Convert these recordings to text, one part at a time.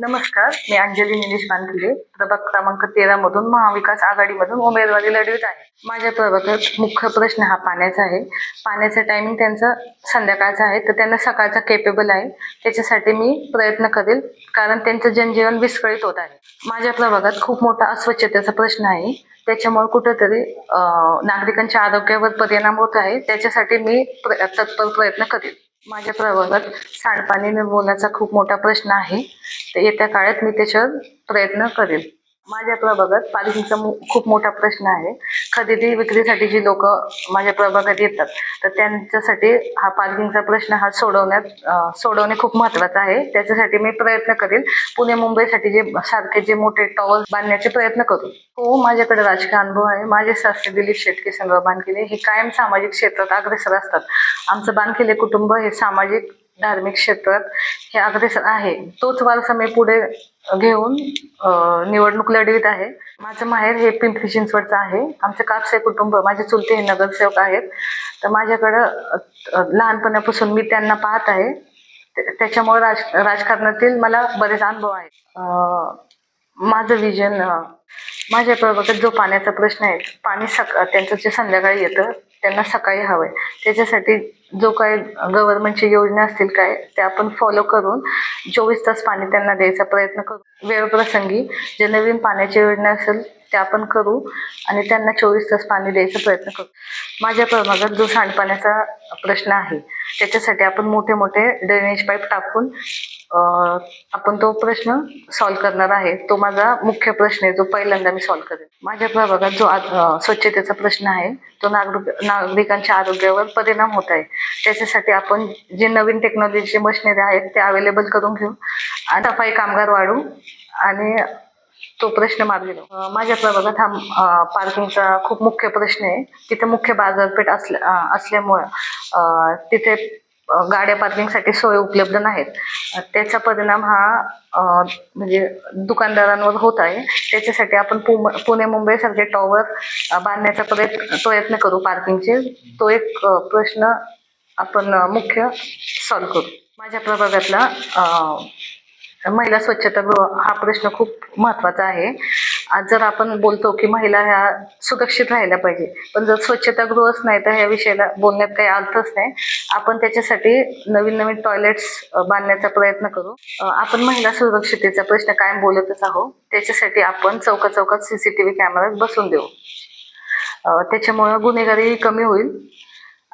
नमस्कार मी अंजली निलेश मानकिले प्रभाग क्रमांक तेरा मधून महाविकास आघाडीमधून उमेदवारी लढवित आहे. माझ्या प्रभागात मुख्य प्रश्न हा पाण्याचा आहे. पाण्याचं टायमिंग त्यांचं संध्याकाळचा आहे तर त्यांना सकाळचा केपेबल आहे. त्याच्यासाठी मी प्रयत्न करेल कारण त्यांचं जनजीवन विस्कळीत होत आहे. माझ्या प्रभागात खूप मोठा अस्वच्छतेचा प्रश्न आहे. त्याच्यामुळे कुठेतरी नागरिकांच्या आरोग्यावर परिणाम होत आहे. त्याच्यासाठी मी प्र- तत्पर प्रयत्न करेल. माझ्या प्रभागात सांडपाणी निर्मूलनाचा खूप मोठा प्रश्न आहे. तर येत्या काळात मी त्याच्यावर प्रयत्न करेल माझ्या प्रभागात पार्किंगचा खूप मोठा प्रश्न आहे. खरेदी विक्रीसाठी जी लोक माझ्या प्रभागात येतात तर त्यांच्यासाठी हा पार्किंगचा प्रश्न हा सोडवण्यात सोडवणे खूप महत्वाचं आहे. त्याच्यासाठी मी प्रयत्न करेल पुणे मुंबईसाठी जे सारखे जे मोठे टॉवर बांधण्याचे प्रयत्न करू. हो माझ्याकडे राजकीय अनुभव आहे. माझे सासरे दिलीप शेटके संग्रह बांधकिले हे कायम सामाजिक क्षेत्रात अग्रेसर असतात. आमचं बानकिले कुटुंब हे सामाजिक धार्मिक क्षेत्रात हे अग्रेसर आहे. तोच वारसा मी पुढे घेऊन निवडणूक लढवित आहे. माझं माहेर हे पिंपरी चिंचवडचं आहे. आमचं कापसे कुटुंब माझे चुलते हे नगरसेवक आहेत. तर माझ्याकडं लहानपणापासून मी त्यांना पाहत आहे. त्याच्यामुळे राज राजकारणातील मला बरेच अनुभव आहेत. माझं विजन माझ्या प्रभागात जो पाण्याचा प्रश्न आहे पाणी सक त्यांचं जे संध्याकाळी येतं त्यांना सकाळी हवं आहे त्याच्यासाठी जो काय गव्हर्नमेंटची योजना असतील काय त्या आपण फॉलो करून चोवीस तास पाणी त्यांना द्यायचा प्रयत्न करू. वेळप्रसंगी जे नवीन पाण्याची योजना असेल त्या आपण करू आणि त्यांना चोवीस तास पाणी द्यायचा प्रयत्न करू. माझ्या प्रभागात जो सांडपाण्याचा प्रश्न आहे त्याच्यासाठी आपण मोठे मोठे ड्रेनेज पाईप टाकून आपण तो प्रश्न सॉल्व्ह करणार आहे. तो माझा मुख्य प्रश्न आहे जो पहिल्यांदा मी सॉल्व्ह करेन. माझ्या प्रभागात जो आ- स्वच्छतेचा प्रश्न आहे तो नागरिक नागरिकांच्या आरोग्यावर परिणाम होत आहे. त्याच्यासाठी आपण जे नवीन टेक्नॉलॉजीचे मशिनरी आहेत ते अवेलेबल करून घेऊ. आणि सफाई कामगार वाढू आणि तो प्रश्न मार्गी लावू. माझ्या प्रभागात हा पार्किंगचा खूप मुख्य प्रश्न आहे. तिथे मुख्य बाजारपेठ असल्या असल्यामुळं तिथे गाड्या पार्किंगसाठी सोय उपलब्ध नाहीत. त्याचा परिणाम हा म्हणजे दुकानदारांवर होत आहे. त्याच्यासाठी आपण पुम पुणे मुंबईसारखे टॉवर बांधण्याचा प्रयत्न प्रयत्न करू पार्किंगचे तो एक प्रश्न आपण मुख्य सॉल्व्ह करू. माझ्या प्रभागातला महिला स्वच्छता हा प्रश्न खूप महत्त्वाचा आहे. आज जर आपण बोलतो की महिला ह्या सुरक्षित राहिल्या पाहिजे पण जर स्वच्छतागृहच नाही तर ह्या विषयाला बोलण्यात काही अर्थच नाही. आपण त्याच्यासाठी नवीन नवीन टॉयलेट्स बांधण्याचा प्रयत्न करू. आपण महिला सुरक्षितेचा प्रश्न कायम बोलतच आहोत. त्याच्यासाठी आपण चौका चौकात सीसीटीव्ही कॅमेरा बसून देऊ. त्याच्यामुळं गुन्हेगारी कमी होईल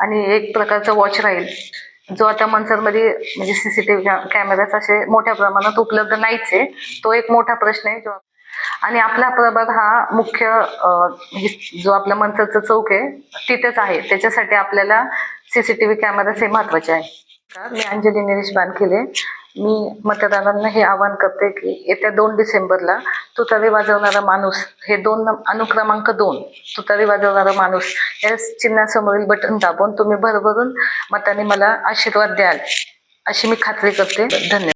आणि एक प्रकारचा वॉच राहील. जो आता मनसरमध्ये म्हणजे सीसीटीव्ही कॅमेराच असे मोठ्या प्रमाणात उपलब्ध नाहीच आहे. तो एक मोठा प्रश्न आहे जो आणि आपला प्रभाग हा मुख्य म्हणजे जो आपला मंत्राचा चौक आहे तिथेच आहे. त्याच्यासाठी आपल्याला सीसीटीव्ही कॅमेराच हे महत्त्वाचे आहे. मी अंजली निलेश बानखिले. मी मतदारांना हे आवाहन करते की येत्या दोन डिसेंबरला तुतारी वाजवणारा माणूस हे दोन अनुक्रमांक दोन तुतारी वाजवणारा माणूस या चिन्हासमोरील बटन दाबून तुम्ही भरभरून मताने मला आशीर्वाद द्याल अशी मी खात्री करते. धन्यवाद.